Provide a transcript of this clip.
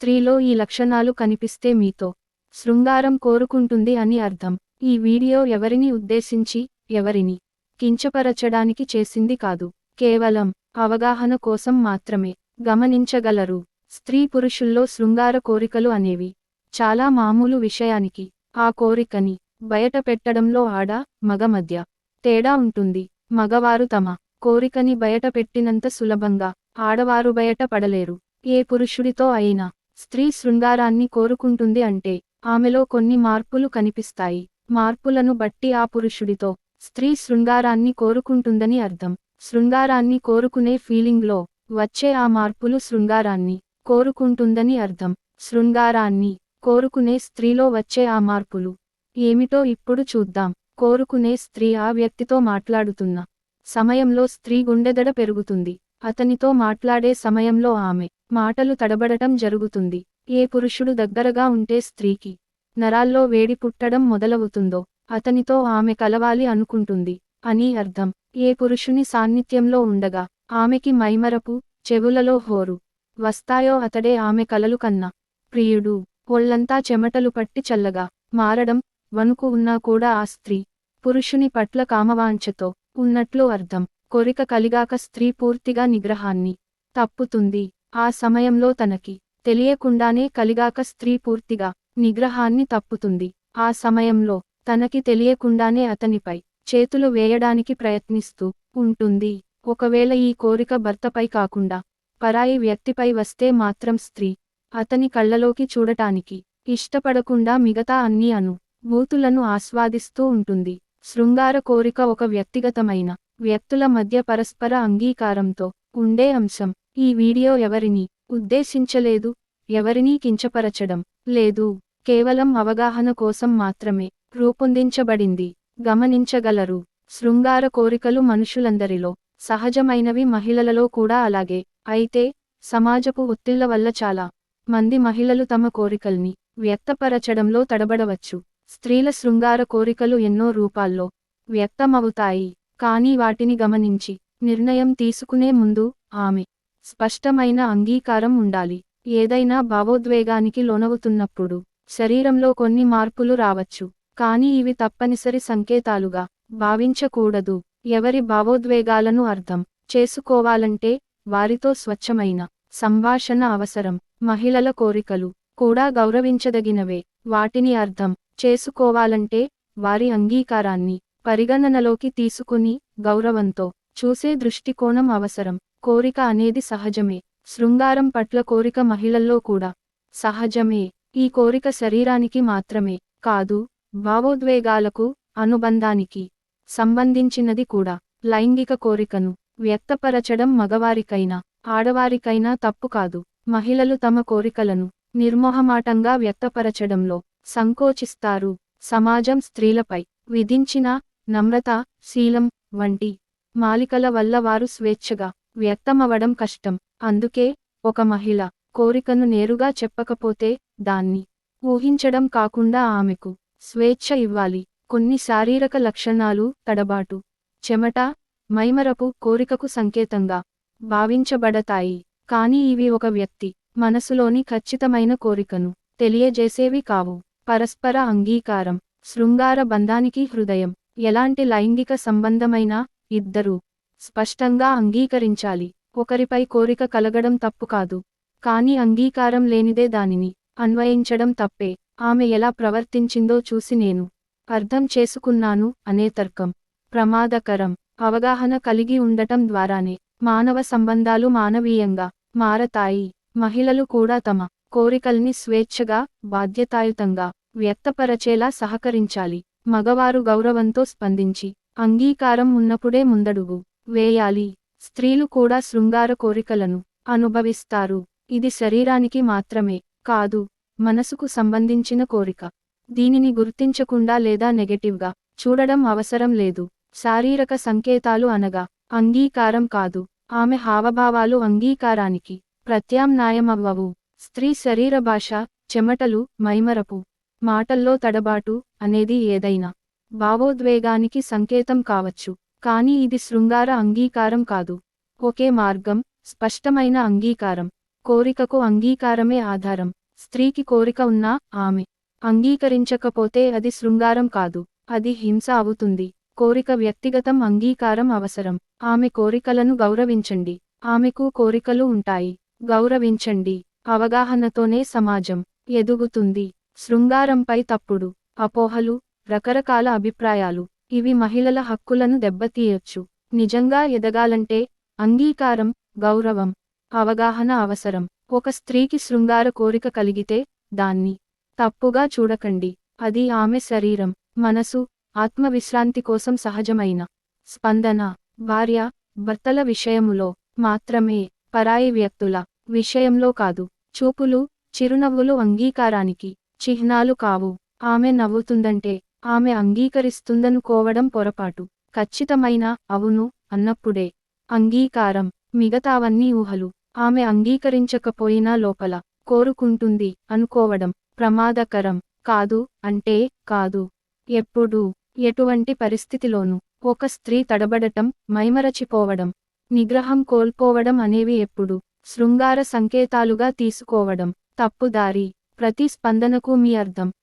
స్త్రీలో ఈ లక్షణాలు కనిపిస్తే మీతో శృంగారం కోరుకుంటుంది అని అర్థం. ఈ వీడియో ఎవరిని ఉద్దేశించి ఎవరిని కించపరచడానికి చేసింది కాదు. కేవలం అవగాహన కోసం మాత్రమే గమనించగలరు. స్త్రీ పురుషుల్లో శృంగార కోరికలు అనేవి చాలా మామూలు విషయానికి ఆ కోరికని బయట పెట్టడంలో ఆడ మగ మధ్య తేడా ఉంటుంది. మగవారు తమ కోరికని బయట పెట్టినంత సులభంగా ఆడవారు బయట పడలేరు. ఏ పురుషుడితో అయినా స్త్రీ శృంగారాన్ని కోరుకుంటుంది అంటే ఆమెలో కొన్ని మార్పులు కనిపిస్తాయి. మార్పులను బట్టి ఆ పురుషుడితో స్త్రీ శృంగారాన్ని కోరుకుంటుందని అర్థం. శృంగారాన్ని కోరుకునే ఫీలింగ్లో వచ్చే ఆ మార్పులు శృంగారాన్ని కోరుకుంటుందని అర్థం. శృంగారాన్ని కోరుకునే స్త్రీలో వచ్చే ఆ మార్పులు ఏమిటో ఇప్పుడు చూద్దాం. కోరుకునే స్త్రీ ఆ వ్యక్తితో మాట్లాడుతున్న సమయంలో స్త్రీ గుండెదడ పెరుగుతుంది. అతనితో మాట్లాడే సమయంలో ఆమె మాటలు తడబడటం జరుగుతుంది. ఏ పురుషుడు దగ్గరగా ఉంటే స్త్రీకి నరాల్లో వేడి పుట్టడం మొదలవుతుందో అతనితో ఆమె కలవాలి అనుకుంటుంది అని అర్థం. ఏ పురుషుని సాన్నిధ్యంలో ఉండగా ఆమెకి మైమరపు చెవులలో హోరు వస్తాయో అతడే ఆమె కలలు కన్నా. ప్రియుడు ఒళ్ళంతా చెమటలు పట్టి చల్లగా మారడం వణుకు ఉన్నా కూడా ఆ స్త్రీ పురుషుని పట్ల కామవాంఛతో ఉన్నట్లు అర్థం. కొరిక కలిగాక స్త్రీ పూర్తిగా నిగ్రహాన్ని తప్పుతుంది. ఆ సమయంలో తనకి తెలియకుండానే కలిగాక స్త్రీ పూర్తిగా నిగ్రహాన్ని తప్పుతుంది. ఆ సమయంలో తనకి తెలియకుండానే అతనిపై చేతులు వేయడానికి ప్రయత్నిస్తూ ఉంటుంది. ఒకవేళ ఈ కోరిక భర్తపై కాకుండా పరాయి వ్యక్తిపై వస్తే మాత్రం స్త్రీ అతని కళ్ళలోకి చూడటానికి ఇష్టపడకుండా మిగతా అన్ని అను భూతులను ఆస్వాదిస్తూ ఉంటుంది. శృంగార కోరిక ఒక వ్యక్తిగతమైన వ్యక్తుల మధ్య పరస్పర అంగీకారంతో ఉండే అంశం. ఈ వీడియో ఎవరిని ఉద్దేశించలేదు ఎవరినీ కించపరచడం లేదు కేవలం అవగాహన కోసం మాత్రమే రూపొందించబడింది. గమనించగలరు శృంగార కోరికలు మనుషులందరిలో సహజమైనవి మహిళలలో కూడా అలాగే. అయితే సమాజపు ఒత్తిళ్ళ వల్ల చాలా మంది మహిళలు తమ కోరికల్ని వ్యక్తపరచడంలో తడబడవచ్చు. స్త్రీల శృంగార కోరికలు ఎన్నో రూపాల్లో వ్యక్తమవుతాయి కానీ వాటిని గమనించి నిర్ణయం తీసుకునే ముందు ఆమె స్పష్టమైన అంగీకారం ఉండాలి. ఏదైనా భావోద్వేగానికి లోనవుతున్నప్పుడు శరీరంలో కొన్ని మార్పులు రావచ్చు. కానీ ఇవి తప్పనిసరి సంకేతాలుగా భావించకూడదు. ఎవరి భావోద్వేగాలను అర్థం చేసుకోవాలంటే వారితో స్వచ్ఛమైన సంభాషణ అవసరం. మహిళల కోరికలు కూడా గౌరవించదగినవే. వాటిని అర్థం చేసుకోవాలంటే వారి అంగీకారాన్ని పరిగణనలోకి తీసుకుని గౌరవంతో చూసే దృష్టికోణం అవసరం. కోరిక అనేది సహజమే. శృంగారం పట్ల కోరిక మహిళల్లో కూడా. సహజమే. ఈ కోరిక శరీరానికి మాత్రమే కాదు భావోద్వేగాలకు అనుబంధానికి సంబంధించినది కూడా. లైంగిక కోరికను వ్యక్తపరచడం మగవారికైనా ఆడవారికైనా తప్పు కాదు. మహిళలు తమ కోరికలను నిర్మోహమాటంగా వ్యక్తపరచడంలో సంకోచిస్తారు. సమాజం స్త్రీలపై విధించిన నమ్రత శీలం వంటి మాలికల వల్ల వారు స్వేచ్ఛగా వ్యక్తమవడం కష్టం. అందుకే ఒక మహిళ కోరికను నేరుగా చెప్పకపోతే దాన్ని ఊహించడం కాకుండా ఆమెకు స్వేచ్ఛ ఇవ్వాలి. కొన్ని శారీరక లక్షణాలు తడబాటు చెమట మైమరపు కోరికకు సంకేతంగా భావించబడతాయి. కానీ ఇవి ఒక వ్యక్తి మనసులోని ఖచ్చితమైన కోరికను తెలియజేసేవి కావు. పరస్పర అంగీకారం శృంగార బంధానికి హృదయం ఎలాంటి లైంగిక సంబంధమైనా ఇద్దరూ స్పష్టంగా అంగీకరించాలి. ఒకరిపై కోరిక కలగడం తప్పు కాదు. కాని అంగీకారం లేనిదే దానిని అన్వయించడం తప్పే. ఆమె ఎలా ప్రవర్తించిందో చూసి నేను అర్థం చేసుకున్నాను అనే తర్కం. ప్రమాదకరం. అవగాహన కలిగి ఉండటం ద్వారానే. మానవ సంబంధాలు మానవీయంగా మారతాయి. మహిళలు కూడా తమ కోరికల్ని స్వేచ్ఛగా బాధ్యతాయుతంగా వ్యక్తపరచేలా సహకరించాలి. మగవారు గౌరవంతో స్పందించి అంగీకారం ఉన్నప్పుడే ముందడుగు వేయాలి. స్త్రీలు కూడా శృంగార కోరికలను అనుభవిస్తారు. ఇది శరీరానికి మాత్రమే కాదు మనసుకు సంబంధించిన కోరిక. దీనిని గుర్తించకుండా లేదా నెగటివ్గా చూడడం అవసరం లేదు. శారీరక సంకేతాలు అనగా అంగీకారం కాదు. ఆమె హావభావాలు అంగీకారానికి ప్రత్యామ్నాయమవ్వవు. స్త్రీ శరీర భాష చెమటలు మైమరపు మాటల్లో తడబాటు అనేది ఏదైనా భావోద్వేగానికి సంకేతం కావచ్చు కానీ ఇది శృంగార అంగీకారం కాదు. ఒకే మార్గం స్పష్టమైన అంగీకారం. కోరికకు అంగీకారమే ఆధారం. స్త్రీకి కోరిక ఉన్నా ఆమె అంగీకరించకపోతే అది శృంగారం కాదు అది హింస అవుతుంది. కోరిక వ్యక్తిగతం అంగీకారం అవసరం. ఆమె కోరికలను గౌరవించండి. ఆమెకు కోరికలు ఉంటాయి. గౌరవించండి. అవగాహనతోనే సమాజం ఎదుగుతుంది. శృంగారంపై తప్పుడు అపోహలు రకరకాల అభిప్రాయాలు. ఇవి మహిళల హక్కులను దెబ్బతీయొచ్చు. నిజంగా ఎదగాలంటే అంగీకారం గౌరవం అవగాహన అవసరం. ఒక స్త్రీకి శృంగార కోరిక కలిగితే దాన్ని తప్పుగా చూడకండి. అది ఆమె శరీరం మనసు ఆత్మవిశ్రాంతి కోసం సహజమైన స్పందన. భార్య భర్తల విషయములో మాత్రమే పరాయి వ్యక్తుల విషయంలో కాదు. చూపులు చిరునవ్వులు అంగీకారానికి చిహ్నాలు కావు. ఆమె నవ్వుతుందంటే ఆమె అంగీకరిస్తుందనుకోవడం పొరపాటు. ఖచ్చితమైన అవును అన్నప్పుడే. అంగీకారం. మిగతావన్నీ ఊహలు. ఆమె అంగీకరించకపోయినా లోపల కోరుకుంటుంది అనుకోవడం ప్రమాదకరం. కాదు అంటే కాదు. ఎప్పుడూ ఎటువంటి పరిస్థితిలోనూ. ఒక స్త్రీ తడబడటం మైమరచిపోవడం. నిగ్రహం కోల్పోవడం అనేవి ఎప్పుడు. శృంగార సంకేతాలుగా తీసుకోవడం. తప్పుదారి ప్రతి స్పందనకు మీ అర్థం.